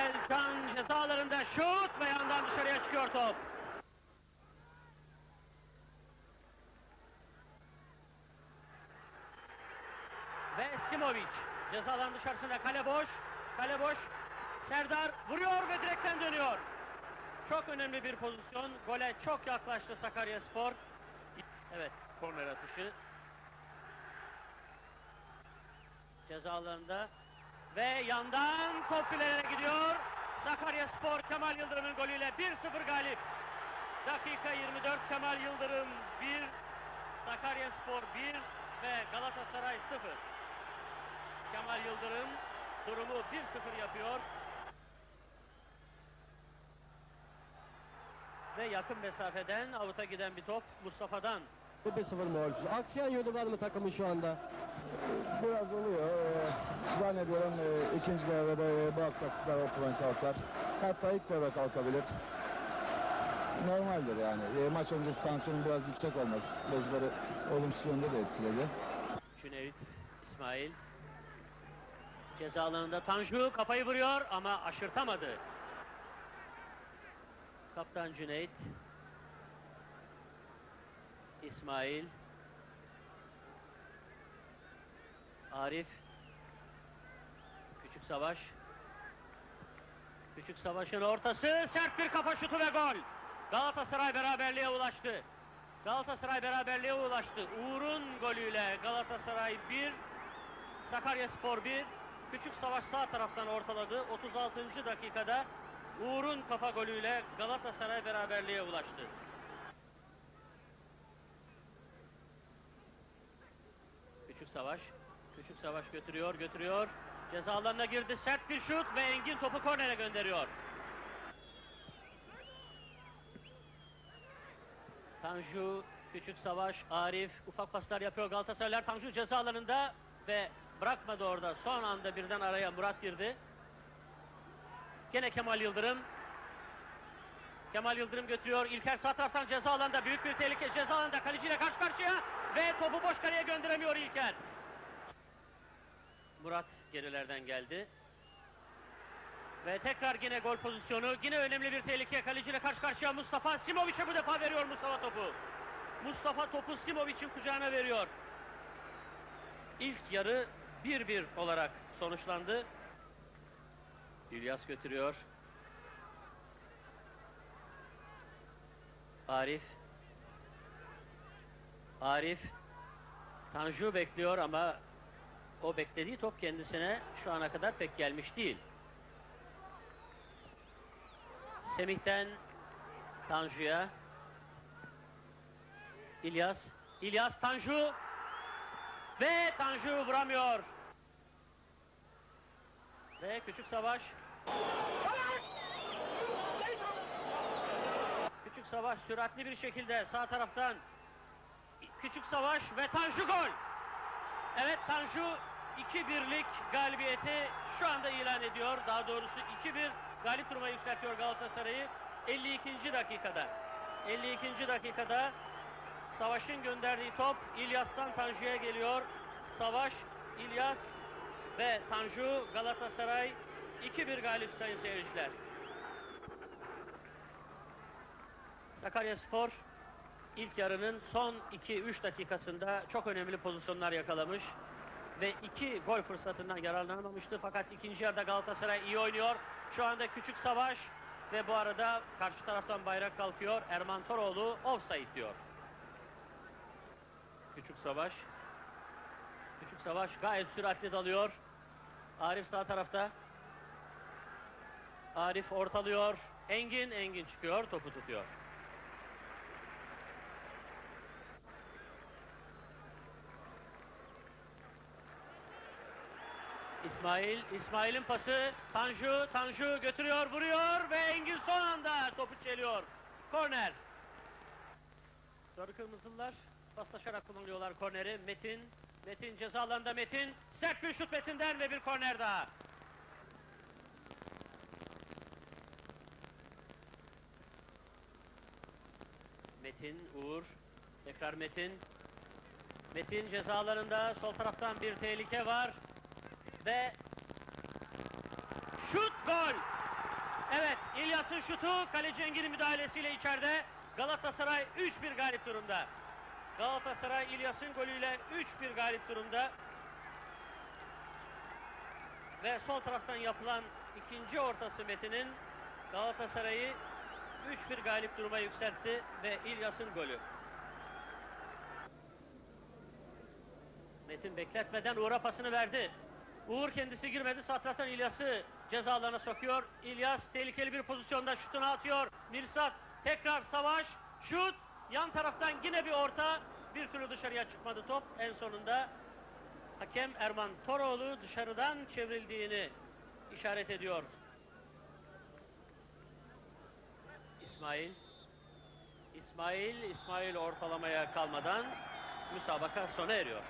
Selcan cezalarında şut ve yandan dışarıya çıkıyor top. Ve Simovic cezaların dışarısında kale boş. Kale boş. Serdar vuruyor ve direkten dönüyor. Çok önemli bir pozisyon. Gole çok yaklaştı Sakaryaspor. Evet, korner atışı. Cezalarında ve yandan top filelere gidiyor. Sakaryaspor Kemal Yıldırım'ın golüyle 1-0 galip. Dakika 24 Kemal Yıldırım 1, Sakaryaspor 1 ve Galatasaray 0. Kemal Yıldırım durumu 1-0 yapıyor. Ve yakın mesafeden avuta giden bir top Mustafa'dan. 1-0 mağlup. Aksiyon yönü var mı takımın şu anda? Biraz oluyor. Ee, zannediyorum e, ikinci devrede e, bu aksaklıklar ortadan kalkar. Hatta ilk devre kalkabilir. Normaldir yani. E, maç öncesi tansiyonun biraz yüksek olması futbolcuları olumsuz yönde de etkiledi. Cüneyt, İsmail. Ceza alanında Tanju kafayı vuruyor ama aşırtamadı. Kaptan Cüneyt. İsmail. Arif. Küçük Savaş. Küçük Savaş'ın ortası sert bir kafa şutu ve gol. Galatasaray beraberliğe ulaştı. Galatasaray beraberliğe ulaştı. Uğur'un golüyle Galatasaray 1, Sakaryaspor 1. Küçük Savaş sağ taraftan ortaladı. 36. dakikada Uğur'un kafa golüyle Galatasaray beraberliğe ulaştı. Küçük Savaş, Küçük Savaş götürüyor, götürüyor. Ceza alanına girdi, sert bir şut ve Engin topu kornere gönderiyor. Tanju, Küçük Savaş, Arif ufak paslar yapıyor Galatasaraylar. Tanju ceza alanında ve bırakmadı orada. Son anda birden araya Murat girdi. Gene Kemal Yıldırım. Kemal Yıldırım götürüyor. İlker sağ taraftan ceza alanında büyük bir tehlike. Ceza alanında kaleciyle karşı karşıya ve topu boş kaleye gönderemiyor İlker. Murat gerilerden geldi. Ve tekrar yine gol pozisyonu. Yine önemli bir tehlike. Kaleciyle karşı karşıya Mustafa. Simovic'e bu defa veriyor Mustafa topu. Mustafa topu Simovic'in kucağına veriyor. İlk yarı 1-1 olarak sonuçlandı. İlyas götürüyor. Arif. Arif. Tanju bekliyor ama o beklediği top kendisine şu ana kadar pek gelmiş değil. Semih'ten Tanju'ya. İlyas. İlyas Tanju. Ve Tanju vuramıyor. Ve Küçük Savaş. Küçük Savaş süratli bir şekilde sağ taraftan Küçük Savaş ve Tanju gol. Evet Tanju 2-1'lik galibiyeti şu anda ilan ediyor. Daha doğrusu 2-1 galip duruma yükseltiyor Galatasaray'ı 52. dakikada. 52. dakikada Savaş'ın gönderdiği top İlyas'tan Tanju'ya geliyor. Savaş, İlyas ve Tanju Galatasaray 2-1 galip sayın seyirciler. Sakaryaspor ilk yarının son 2-3 dakikasında çok önemli pozisyonlar yakalamış ve iki gol fırsatından yararlanamamıştı. Fakat ikinci yarıda Galatasaray iyi oynuyor. Şu anda küçük savaş ve bu arada karşı taraftan bayrak kalkıyor. Erman Toroğlu offside diyor. Küçük savaş. Küçük savaş gayet süratli dalıyor. Arif sağ tarafta. Arif ortalıyor. Engin, Engin çıkıyor, topu tutuyor. İsmail, İsmail'in pası, Tanju, Tanju götürüyor, vuruyor ve Engin son anda topu çeliyor. Korner. Sarı kırmızılar paslaşarak kullanıyorlar korneri. Metin, Metin ceza alanında Metin. Sert bir şut Metin'den ve bir korner daha. Metin, Uğur, tekrar Metin. Metin cezalarında sol taraftan bir tehlike var. Ve şut gol! Evet, İlyas'ın şutu, kaleci Engin'in müdahalesiyle içeride. Galatasaray 3-1 galip durumda. Galatasaray İlyas'ın golüyle 3-1 galip durumda. Ve sol taraftan yapılan ikinci ortası Metin'in Galatasaray'ı 3-1 galip duruma yükseltti ve İlyas'ın golü. Metin bekletmeden Uğur'a pasını verdi. Uğur kendisi girmedi. Satratan İlyas'ı ceza alanına sokuyor. İlyas tehlikeli bir pozisyonda şutunu atıyor. Mirsat tekrar savaş. Şut. Yan taraftan yine bir orta. Bir türlü dışarıya çıkmadı top. En sonunda hakem Erman Toroğlu dışarıdan çevrildiğini işaret ediyor. İsmail. İsmail, İsmail ortalamaya kalmadan müsabaka sona eriyor.